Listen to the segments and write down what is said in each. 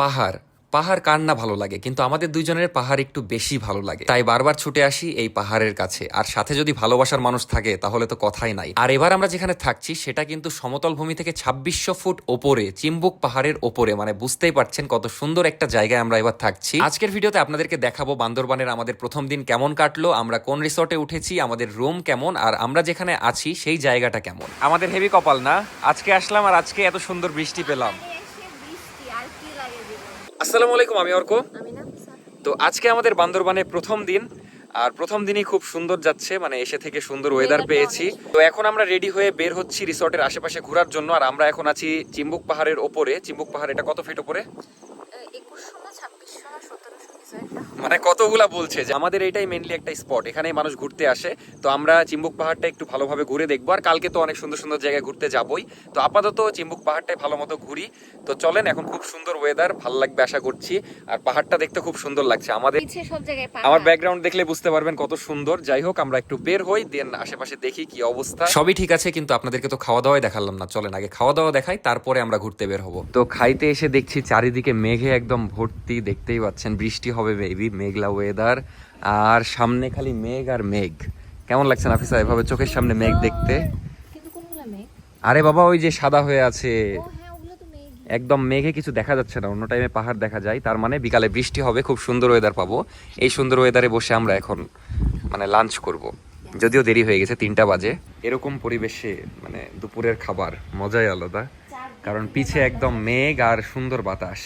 পাহাড়। পাহাড় কার না ভালো লাগে? কিন্তু আমাদের দুইজনের পাহাড় একটু বেশি ভালো লাগে। তাই বারবার ছুটে আসি এই পাহাড়ের কাছে। আর সাথে যদি ভালোবাসার মানুষ থাকে, তাহলে তো কথাই নাই। আর এবার আমরা যেখানে থাকছি, সেটা কিন্তু সমতল ভূমি থেকে ছাব্বিশশো ফুট ওপরে, চিম্বুক পাহাড়ের ওপরে। মানে বুঝতেই পারছেন কত সুন্দর একটা জায়গায় আমরা এবার থাকছি। আজকের ভিডিওতে আপনাদেরকে দেখাবো বান্দরবানের আমাদের প্রথম দিন কেমন কাটলো, আমরা কোন রিসর্টে উঠেছি, আমাদের রুম কেমন, আর আমরা যেখানে আছি, সেই জায়গাটা কেমন। আমাদের হেভি কপাল না? আজকে আসলাম আর আজকে এত সুন্দর বৃষ্টি পেলাম এসে বৃষ্টি আর কি লাগে জীবন আসসালামু আলাইকুম আমি অর্ক। তো আজকে আমাদের বান্দরবানে প্রথম দিন আর প্রথম দিনই খুব সুন্দর যাচ্ছে মানে এসে থেকে সুন্দর ওয়েদার পেয়েছি। তো এখন আমরা রেডি হয়ে বের হচ্ছি রিসর্টের আশেপাশে ঘোরার জন্য আর আমরা এখন আছি চিম্বুক পাহাড়ের ওপরে। চিম্বুক পাহাড় এটা কত ফিট ওপরে একুশশো না ছাব্বিশশো না সতেরোশো কিছু একটা মানে কতগুলা বলছে যে আমাদের এটাই মেনলি একটা স্পট এখানেই মানুষ ঘুরতে আসে। তো আমরা চিম্বুক পাহাড়টা একটু ভালোভাবে ঘুরে দেখব। আর কালকে তো অনেক সুন্দর সুন্দর জায়গায় ঘুরতে যাবই। তো আপাতত চিম্বুক পাহাড়টাই ভালো মতো ঘুরি। তো চলেন এখন খুব সুন্দর ওয়েদার ভালো লাগবে আশা করছি। আর পাহাড়টা দেখতে খুব সুন্দর লাগছে। আমাদের পিছে সব জায়গায় আমার ব্যাকগ্রাউন্ড দেখলে বুঝতে পারবেন কত সুন্দর। যাই হোক আমরা একটু বের হই দেন আশেপাশে দেখি কি অবস্থা। সবই ঠিক আছে কিন্তু আপনাদেরকে তো খাওয়া দাওয়াই দেখালাম না। চলেন আগে খাওয়া দাওয়া দেখাই তারপরে আমরা ঘুরতে বের হব। তো খাইতে এসে দেখছি চারিদিকে মেঘে একদম ভর্তি দেখতেই পাচ্ছেন। বৃষ্টি হবে বেবি মেঘলা ওয়েদার আর সামনে খালি মেঘ আর মেঘ। কেমন লাগছে নাফিসা এভাবে চোখের সামনে মেঘ দেখতে? আরে বাবা ওই যে সাদা হয়ে আছে। হ্যাঁ একদম মেঘে কিছু দেখা যাচ্ছে না অন্য টাইমে পাহাড় দেখা যায়। তার মানে বিকালে বৃষ্টি হবে খুব সুন্দর ওয়েদার পাবো। এই সুন্দর ওয়েদারে বসে আমরা এখন মানে লাঞ্চ করব। যদিও দেরি হয়ে গেছে তিনটা বাজে। এরকম পরিবেশে মানে দুপুরের খাবার মজাই আলাদা। কারণ পিছে একদম মেঘ আর সুন্দর বাতাস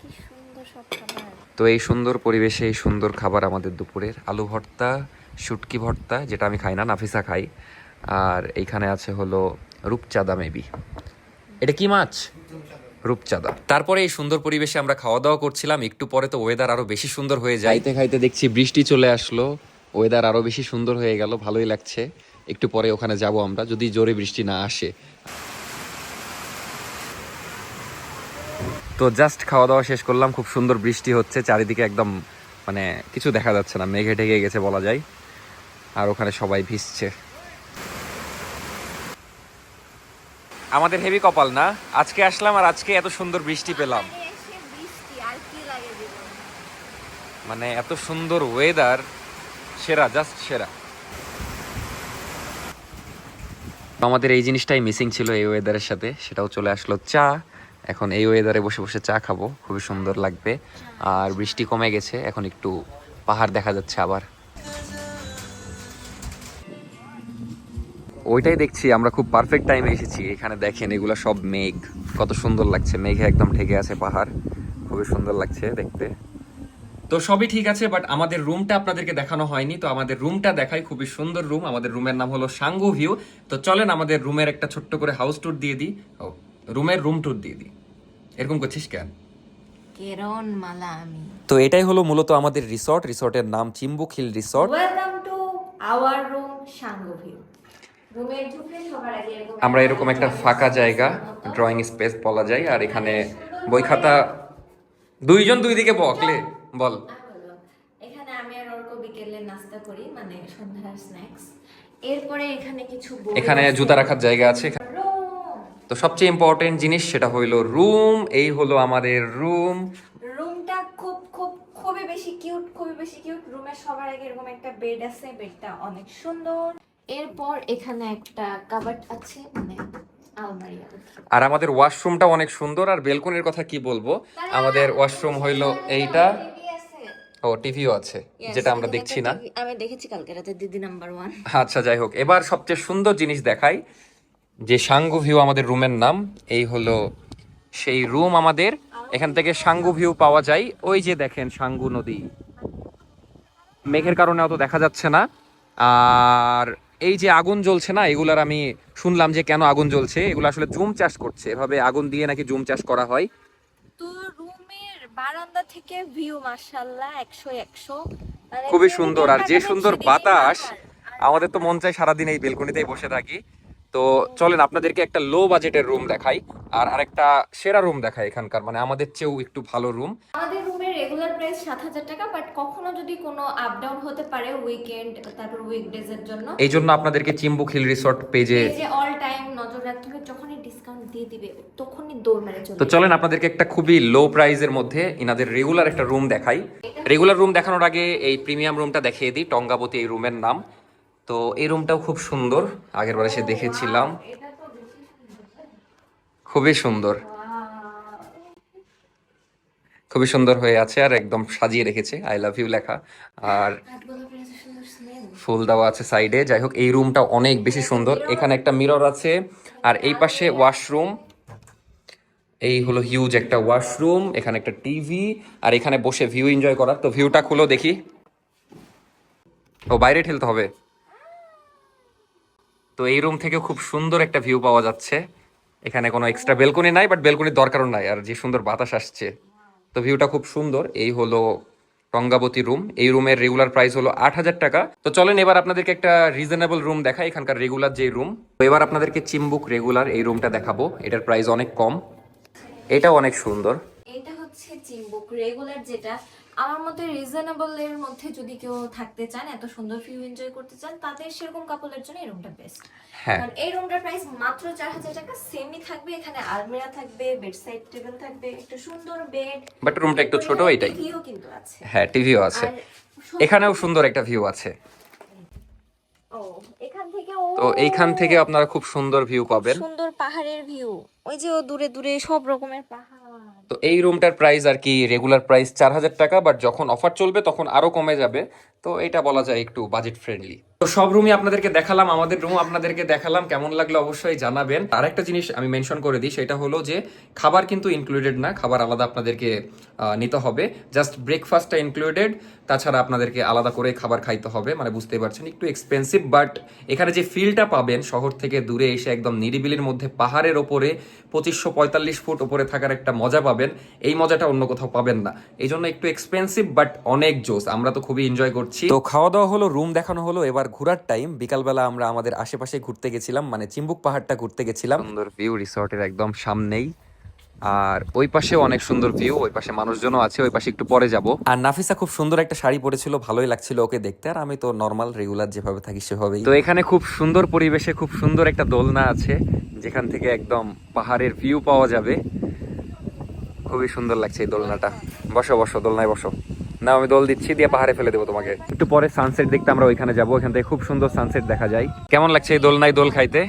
কি সুন্দর সব খাবার তো এই সুন্দর পরিবেশে এই সুন্দর খাবার আমাদের দুপুরের। আলু ভর্তা, শুটকি ভর্তা, যেটা আমি খাই না, নাফিসা খাই। আর এইখানে আছে হলো রূপচাঁদা মেবি। এটা কি মাছ? রূপচাঁদা। তারপরে এই সুন্দর পরিবেশে আমরা খাওয়া দাওয়া করছিলাম। একটু পরে তো ওয়েদার আরও বেশি সুন্দর হয়ে যায়। খাইতে খাইতে দেখছি বৃষ্টি চলে আসলো। ওয়েদার আরও বেশি সুন্দর হয়ে গেল, ভালোই লাগছে। একটু পরে ওখানে যাব আমরা, যদি জোরে বৃষ্টি না আসে। তো জাস্ট খাওয়া দাওয়া শেষ করলাম। খুব সুন্দর বৃষ্টি হচ্ছে চারিদিকে একদম মানে কিছু দেখা যাচ্ছে না। মেঘে ঢেকে গেছে বলা যায়। আর ওখানে সবাই ভিজছে। আমাদের হেভি কপাল না। আজকে আসলাম আর আজকে এত সুন্দর বৃষ্টি পেলাম। মানে এত সুন্দর ওয়েদার সেরা জাস্ট সেরা। আমাদের এই জিনিসটাই মিসিং ছিল এই ওয়েদারের সাথে। সেটাও চলে আসলো চা। এখন এই ওয়েদারে বসে বসে চা খাব, খুবই সুন্দর লাগবে। আর বৃষ্টি কমে গেছে, এখন একটু পাহাড় দেখা যাচ্ছে আবার। ওইটাই দেখছি, আমরা খুব পারফেক্ট টাইমে এসেছি। এখানে দেখেন, এগুলো সব মেঘ। কত সুন্দর লাগছে, মেঘে একদম ঢেকে আছে পাহাড়। খুবই সুন্দর লাগছে দেখতে। তো সবই ঠিক আছে বাট আমাদের রুমটা আপনাদেরকে দেখানো হয়নি। তো আমাদের রুমটা দেখাই, খুবই সুন্দর রুম আমাদের রুমের নাম হলো সাঙ্গু ভিউ তো চলেন, আমাদের রুমের একটা ছোট্ট করে হাউস ট্যুর দিয়ে দিই। রুমের রুম ট্যুর দিয়ে দিই। এরকম করছিস কেন? কেরন মালা আমি তো এটাই হলো মূলত আমাদের রিসর্ট। রিসর্টের নাম Chimbuk hill resort. Welcome to our room Sangu view রুমে ঢুকে সবার আগে এরকম আমরা এরকম একটা ফাঁকা জায়গা ড্রয়িং স্পেস বলা যায় আর এখানে বই খাতা। দুইজন দুই দিকে বকলে বল। এখানে আমি আর অর্ক বিকেলে নাস্তা করি মানে সন্ধ্যার স্ন্যাক্স এরপরে এখানে কিছু এখানে জুতা রাখার জায়গা আছে তো সবচেয়ে ইম্পর্টেন্ট জিনিস সেটা হইল রুম এই হলো আমাদের রুম রুমটা খুব খুব খুবই বেশি কিউট খুবই বেশি কিউট রুমের সবার আগে এরকম একটা বেড আছে বেডটা অনেক সুন্দর। এরপর এখানে একটা আছে মানে আর আমাদের ওয়াশরুমটা অনেক সুন্দর আর বেলকনির কথা কি বলব? আমাদের ওয়াশরুম হইল এইটা। ও টিভিও আছে যেটা আমরা দেখছি না। আমি দেখেছি কালকে রাতে দিদি নাম্বার ওয়ান আচ্ছা যাই হোক এবার সবচেয়ে সুন্দর জিনিস দেখাই। যে সাঙ্গু ভিউ আমাদের রুমের নাম এই হলো সেই রুম আমাদের। এখান থেকে সাঙ্গু ভিউ পাওয়া যায়। ওই যে দেখেন সাঙ্গু নদী। মেঘের কারণে অত দেখা যাচ্ছে না। আর এই যে আগুন জ্বলছে না এগুলার আমি শুনলাম যে কেন আগুন জ্বলছে। এগুলো আসলে জুম চাষ করছে। এভাবে আগুন দিয়ে নাকি জুম চাষ করা হয়। তো রুমের বারান্দা থেকে ভিউ মাশাআল্লাহ 100 100 মানে খুবই সুন্দর। আর যে সুন্দর বাতাস আমাদের তো মন চায় সারাদিন এই বেলকনিতেই বসে থাকি। তো চলেন আপনাদেরকে একটা লো বাজেটের রুম দেখাই আর আরেকটা সেরা রুম দেখাই এখানকার মানে আমাদের চেয়েও একটু ভালো রুম আমাদের রুমের রেগুলার প্রাইস সাত হাজার টাকা বাট কখনো যদি কোনো আপ ডাউন হতে পারে উইকেন্ড তারপর উইকডেজ এর জন্য। এই জন্য আপনাদেরকে চিম্বুক হিল রিসর্ট পেজে অল টাইম নজর রাখতে হবে যখনই ডিসকাউন্ট দিয়ে দিবে তখনই দৌড় মেরে চলে তো চলেন আপনাদেরকে একটা খুবই লো প্রাইজের মধ্যে ইনাদের রেগুলার একটা রুম দেখাই। রেগুলার রুম দেখানোর আগে এই প্রিমিয়াম রুমটা দেখিয়ে দিই টঙ্গাবতী এই রুমের নাম। তো এই রুমটাও খুব সুন্দর, আগের বার এসে দেখেছিলাম। খুবই সুন্দর। খুবই সুন্দর হয়ে আছে আর একদম সাজিয়ে রেখেছে। আই লাভ ইউ লেখা। আর ফুল দেওয়া আছে সাইডে যাই হোক, এই রুমটা অনেক বেশি সুন্দর। এখানে একটা মিরর আছে। আর এই পাশে ওয়াশরুম এই হলো হিউজ একটা ওয়াশরুম এখানে একটা টিভি আর এখানে বসে ভিউ এনজয় করার। তো ভিউটা খুলো দেখি। ও, বাইরে ঠেলতে হবে। তো এই রুম থেকে খুব সুন্দর একটা ভিউ পাওয়া যাচ্ছে। এখানে কোনো এক্সট্রা বেলকনি নাই বাট বেলকনির দরকারও নাই, আর যে সুন্দর বাতাস আসছে, তো ভিউটা খুব সুন্দর। এই হলো রঙ্গাবতী রুম এই রুমের রেগুলার প্রাইস হলো আট হাজার টাকা। তো চলেন এবার আপনাদেরকে একটা রিজনেবল রুম দেখাই, এখানকার রেগুলার যে রুম তো এবার আপনাদেরকে চিম্বুক রেগুলার এই রুমটা দেখাবো। এটার প্রাইস অনেক কম। এটাও অনেক সুন্দর। এটা হচ্ছে চিম্বুক রেগুলার যেটা আমার মতে রিজনেবল এর মধ্যে যদি কেউ থাকতে চান এত সুন্দর ভিউ এনজয় করতে চান তাদের সেরকম কাপলের জন্য এই রুমটা বেস্ট হ্যাঁ। কারণ এই রুমটার প্রাইস মাত্র চার হাজার টাকা সেমই থাকবে এখানে আলমিরা থাকবে বেড সাইড টেবিল থাকবে একটা সুন্দর বেড বাট রুমটা একটু ছোট এটাই। ভিউ কিন্তু আছে। হ্যাঁ টিভিও আছে। এখানেও সুন্দর একটা ভিউ আছে। ও এখান থেকে ও তো এইখান থেকে আপনারা খুব সুন্দর ভিউ পাবেন। সুন্দর পাহাড়ের ভিউ ওই যে ও দূরে দূরে সব রকমের পাহাড়। তো এই রুমটার প্রাইস আর কি রেগুলার প্রাইস চার হাজার টাকা বাট যখন অফার চলবে তখন আরও কমে যাবে। তো এটা বলা যায় একটু বাজেট ফ্রেন্ডলি তো সব রুমই আপনাদেরকে দেখালাম, আমাদের রুম আপনাদেরকে দেখালাম, কেমন লাগল অবশ্যই জানাবেন। আর একটা জিনিস আমি মেনশন করে দিই, সেটা হলো যে খাবার কিন্তু ইনক্লুডেড না, খাবার আলাদা আপনাদেরকে নিতে হবে। জাস্ট ব্রেকফাস্টটা ইনক্লুডেড তাছাড়া আপনাদেরকে আলাদা করে খাবার খাইতে হবে মানে বুঝতেই পারছেন, একটু এক্সপেন্সিভ বাট এখানে যে ফিলটা পাবেন, শহর থেকে দূরে এসে একদম নিরিবিলির মধ্যে পাহাড়ের ওপরে পঁচিশশো পঁয়তাল্লিশ ফুট ওপরে থাকার একটা মজা পাবেন। এই মজাটা অন্য কোথাও পাবেন না। এই জন্য একটু এক্সপেন্সিভ বাট অনেক জোস। আমরা তো খুবই এনজয় করছি। তো খাওয়া দাওয়া হলো রুম দেখানো হলো এবার ঘোরার টাইম বিকালবেলা আমরা আমাদের আশেপাশে ঘুরতে গেছিলাম মানে চিম্বুক পাহাড়টা ঘুরতে গেছিলাম। সুন্দর ভিউ রিসর্টের একদম সামনেই। আর ওই পাশে অনেক সুন্দর ভিউ ওই পাশে মানুষজনও আছে ওই পাশে একটু পরে যাব। আর নাফিসা খুব সুন্দর একটা শাড়ি পরেছিল ভালোই লাগছিল ওকে দেখতে। আর আমি তো নর্মাল রেগুলার যেভাবে থাকি সেভাবেই। তো এখানে খুব সুন্দর পরিবেশে খুব সুন্দর একটা দোলনা আছে যেখান থেকে একদম পাহাড়ের ভিউ পাওয়া যাবে। খুবই সুন্দর লাগছে এই দোলনাটা। বসো বসো দোলনায় বসো। না আমি দোল দিচ্ছি দিয়ে পাহাড়ে ফেলে দেবো তোমাকে। একটু পরে সানসেট দেখতে আমরা ওইখানে যাব ওইখান থেকে খুব সুন্দর সানসেট দেখা যায়। কেমন লাগছে এই দোলনায় দোল খাইতে?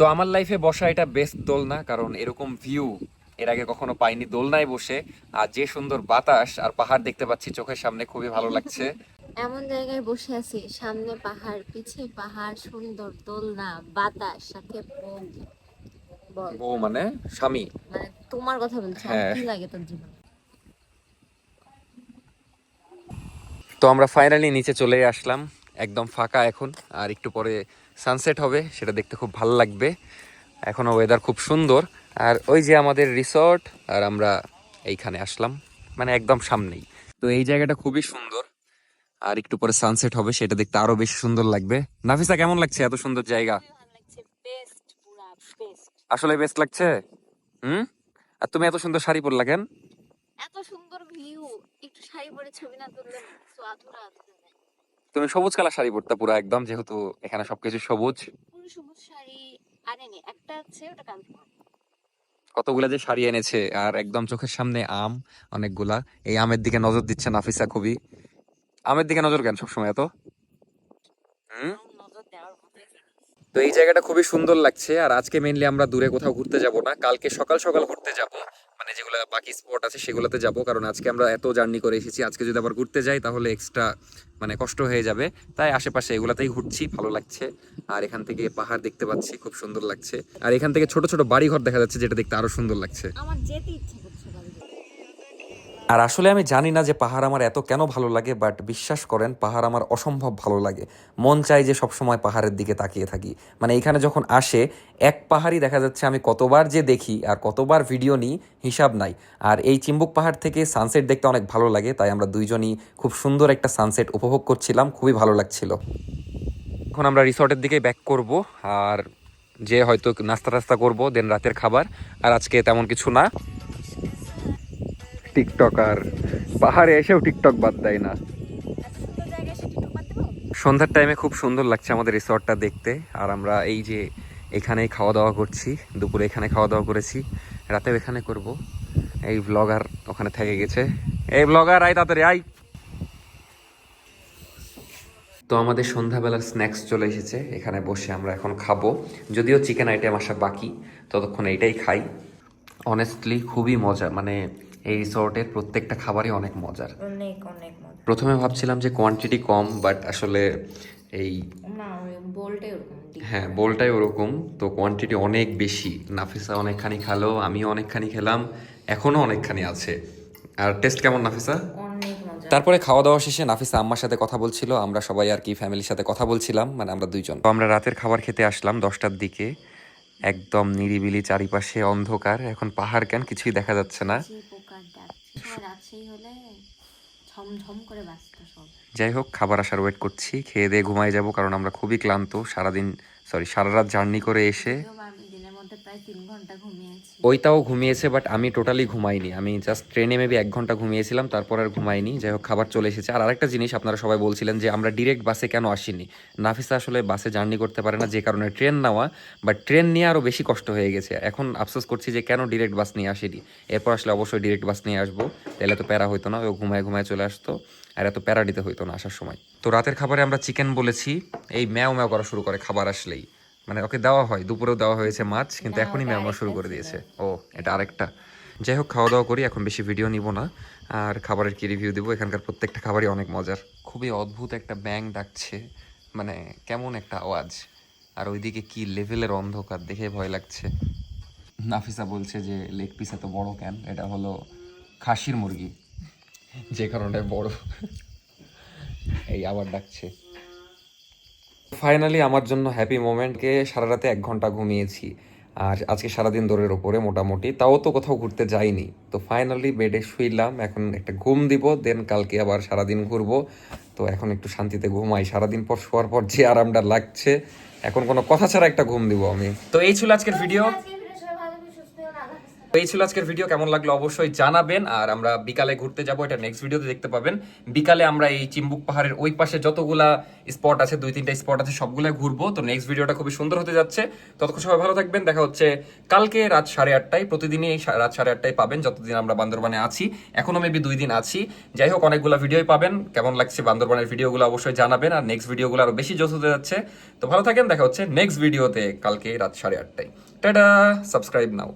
তো আমার লাইফে বসা এটা বেস্ট দোলনা কারণ এরকম ভিউ এর আগে কখনো পাইনি। দোলনায় বসে আর যে সুন্দর বাতাস আর পাহাড় দেখতে পাচ্ছি চোখের সামনে খুবই ভালো লাগছে। এমন জায়গায় বসে আছি সামনে পাহাড় পিছে পাহাড় সুন্দর দোলনা বাতাস সাথে বউ। মানে স্বামী। মানে তোমার কথা বলছি হ্যাঁ। কি লাগে তোর জীবনে? তো আমরা ফাইনালি নিচে চলে আসলাম একদম ফাঁকা এখন আর একটু পরে সানসেট হবে সেটা দেখতে খুব ভালো লাগবে। এখনও ওয়েদার খুব সুন্দর আর ওই যে আমাদের রিসর্ট আর আমরা এইখানে আসলাম মানে একদম সামনেই। তো এই জায়গাটা খুবই সুন্দর আর একটু পরে সানসেট হবে সেটা দেখতে আরও বেশি সুন্দর লাগবে। নাফিসা কেমন লাগছে এত সুন্দর জায়গা? আসলে বেস্ট লাগছে? হুম? আর তুমি এত সুন্দর শাড়ি পরলা কেন? এত সুন্দর ভিউ একটু শাড়ি পরে ছবি না তুললে সো আধুরা তুমি সবুজ কালার শাড়ি পরতা পুরো একদম যেহেতু এখানে সবকিছু সবুজ। পুরো সবুজ শাড়ি আনেনি একটা আছে ওটা কালকে। কতগুলা যে শাড়ি এনেছে আর একদম চোখের সামনে আম অনেকগুলা। এই আমের দিকে নজর দিচ্ছে নাফিসা খুবই। আমের দিকে নজর কেন সবসময় এত? হুম? তো এই জায়গাটা খুবই সুন্দর লাগছে আর আজকে মেইনলি আমরা দূরে কোথাও ঘুরতে যাব না কালকে সকাল সকাল ঘুরতে যাব। মানে যেগুলো বাকি স্পট আছে সেগুলোতে যাব কারণ আজকে আমরা এত জার্নি করে এসেছি আজকে যদি আবার ঘুরতে যাই তাহলে এক্সট্রা মানে কষ্ট হয়ে যাবে। তাই আশেপাশে এগুলাতেই ঘুরছি ভালো লাগছে। আর এখান থেকে পাহাড় দেখতে পাচ্ছি খুব সুন্দর লাগছে। আর এখান থেকে ছোট ছোট বাড়ি ঘর দেখা যাচ্ছে যেটা দেখতে আরও সুন্দর লাগছে। আমার যেতে ইচ্ছে আর আসলে আমি জানি না যে পাহাড় আমার এত কেন ভালো লাগে বাট বিশ্বাস করেন পাহাড় আমার অসম্ভব ভালো লাগে। মন চাই যে সবসময় পাহাড়ের দিকে তাকিয়ে থাকি। মানে এখানে যখন আসে, এক পাহাড়ই দেখা যাচ্ছে আমি কতবার যে দেখি আর কতবার ভিডিও নিই, হিসাব নাই। আর এই চিম্বুক পাহাড় থেকে সানসেট দেখতে অনেক ভালো লাগে, তাই আমরা দুইজনই খুব সুন্দর একটা সানসেট উপভোগ করছিলাম, খুবই ভালো লাগছিল। এখন আমরা রিসর্টের দিকে ব্যাক করব, আর যে হয়তো নাস্তা টাস্তা করব দেন রাতের খাবার, আর আজকে তেমন কিছু না। টিকটকার। পাহাড়ে এসেও টিকটক বাদ দেয় না। সন্ধ্যার টাইমে খুব সুন্দর লাগছে আমাদের রিসর্টটা দেখতে। আর আমরা এই যে এখানেই খাওয়া দাওয়া করছি, দুপুরে এখানে খাওয়া দাওয়া করেছি, রাতেও এখানে করব। এই ব্লগার ওখানে থেকে গেছে। এই ব্লগার আই তাড়াতাড়ি আই তো আমাদের সন্ধ্যাবেলার স্ন্যাক্স চলে এসেছে। এখানে বসে আমরা এখন খাব। যদিও চিকেন আইটেম আসা বাকি, ততক্ষণ এইটাই খাই। অনেস্টলি খুবই মজা মানে এই রিসর্টের প্রত্যেকটা খাবারই অনেক মজার। অনেক অনেক মজা প্রথমে ভাবছিলাম যে কোয়ান্টিটি কম বাট আসলে এই না বোলটাই ওরকম হ্যাঁ বোলটাই ওরকম। তো কোয়ান্টিটি অনেক বেশি। নাফিসা অনেকখানি খেলো আমিও অনেকখানি খেলাম এখনও অনেকখানি আছে। আর টেস্ট কেমন নাফিসা? তারপরে খাওয়া দাওয়া শেষে নাফিসা আম্মার সাথে কথা বলছিল আমরা সবাই আর কি ফ্যামিলির সাথে কথা বলছিলাম মানে আমরা দুইজন। তো আমরা রাতের খাবার খেতে আসলাম দশটার দিকে। একদম নিরিবিলি চারিপাশে অন্ধকার এখন পাহাড় কেন কিছুই দেখা যাচ্ছে না। হলে ঝমঝম করে বাঁচতো সব। যাই হোক খাবার আসার ওয়েট করছি খেয়ে দিয়ে ঘুমাই যাব কারণ আমরা খুবই ক্লান্ত সারাদিন সরি সারা রাত জার্নি করে এসে যদিও বা আমি দিনের মধ্যে প্রায় তিন ঘণ্টা ওইটাও ঘুমিয়েছে বাট আমি টোটালি ঘুমাইনি। আমি জাস্ট ট্রেনে মেবি এক ঘণ্টা ঘুমিয়েছিলাম, তারপর আর ঘুমাইনি। যাই হোক, খাবার চলে এসেছে। আর আরেকটা জিনিস আপনারা সবাই বলছিলেন যে, আমরা ডিরেক্ট বাসে কেন আসিনি? নাফিসা আসলে বাসে জার্নি করতে পারে না, যে কারণে ট্রেন নেওয়া বাট ট্রেন নিয়ে আরও বেশি কষ্ট হয়ে গেছে। এখন আফসোস করছি যে, কেন ডিরেক্ট বাস নিয়ে আসিনি? এরপর আসলে অবশ্যই ডিরেক্ট বাস নিয়ে আসব। তাহলে তো প্যারা হইতো না, ও ঘুমায় ঘুমায় চলে আসতো, আর এত প্যারা দিতে হইতো না আসার সময়। তো রাতের খাবারে আমরা চিকেন বলেছি। এই ম্যাও ম্যাও করা শুরু করে, খাবার আসলেই। মানে ওকে দেওয়া হয় দুপুরেও দেওয়া হয়েছে মাছ কিন্তু এখনই ওটা শুরু করে দিয়েছে। ও এটা আরেকটা। যাই হোক খাওয়া দাওয়া করি এখন বেশি ভিডিও নিব না। আর খাবারের কি রিভিউ দিব? এখানকার প্রত্যেকটা খাবারই অনেক মজার। খুবই অদ্ভুত একটা ব্যাং ডাকছে। মানে কেমন একটা আওয়াজ। আর ওইদিকে কি লেভেলের অন্ধকার দেখে ভয় লাগছে। নাফিসা বলছে যে লেগ পিস এত বড় কেন? এটা হলো খাসির মুরগি। যে কারণে বড়। এই আবার ডাকছে। ফাইনালি আমার জন্য হ্যাপি মোমেন্টকে সারা রাতে এক ঘণ্টা ঘুমিয়েছি। আর আজকে সারাদিন দৌড়ের ওপরে মোটামুটি, তাও তো কোথাও ঘুরতে যাইনি। তো ফাইনালি বেডে শুইলাম, এখন একটা ঘুম দিব দেন কালকে আবার সারাদিন ঘুরবো। তো এখন একটু শান্তিতে ঘুমাই। সারাদিন পর শোয়ার পর যে আরামটা লাগছে, এখন কোনো কথা ছাড়া একটা ঘুম দিব আমি। তো এই ছিল আজকের ভিডিও আজকের ভিডিও সবাই ভালো করে সুস্থ হন আল্লাহ হাফেজ। তো এই ছিল আজকের ভিডিও। কেমন লাগল অবশ্যই জানাবেন। আর আমরা বিকালে ঘুরতে যাব, এটা নেক্সট ভিডিওতে দেখতে পাবেন। বিকালে আমরা এই চিম্বুক পাহাড়ের ওই পাশে যতগুলা স্পট আছে, দুই তিনটা স্পট আছে সবগুলো ঘুরবো। তো নেক্সট ভিডিওটা খুবই সুন্দর হতে যাচ্ছে। ততক্ষণ সবাই ভালো থাকবেন। দেখা হচ্ছে কালকে রাত সাড়ে আটটায়। প্রতিদিনই এই রাত সাড়ে আটটায় পাবেন, যতদিন আমরা বান্দরবানে আছি। এখনও মেবি দুই দিন আছি। যাই হোক, অনেকগুলো ভিডিওই পাবেন। কেমন লাগছে বান্দরবানের ভিডিওগুলো অবশ্যই জানাবেন। আর নেক্সট ভিডিওগুলো আরও বেশি জোস হতে যাচ্ছে। তো ভালো থাকেন। দেখা হচ্ছে নেক্সট ভিডিওতে কালকে রাত সাড়ে আটটায়। টাটা! সাবস্ক্রাইব নাও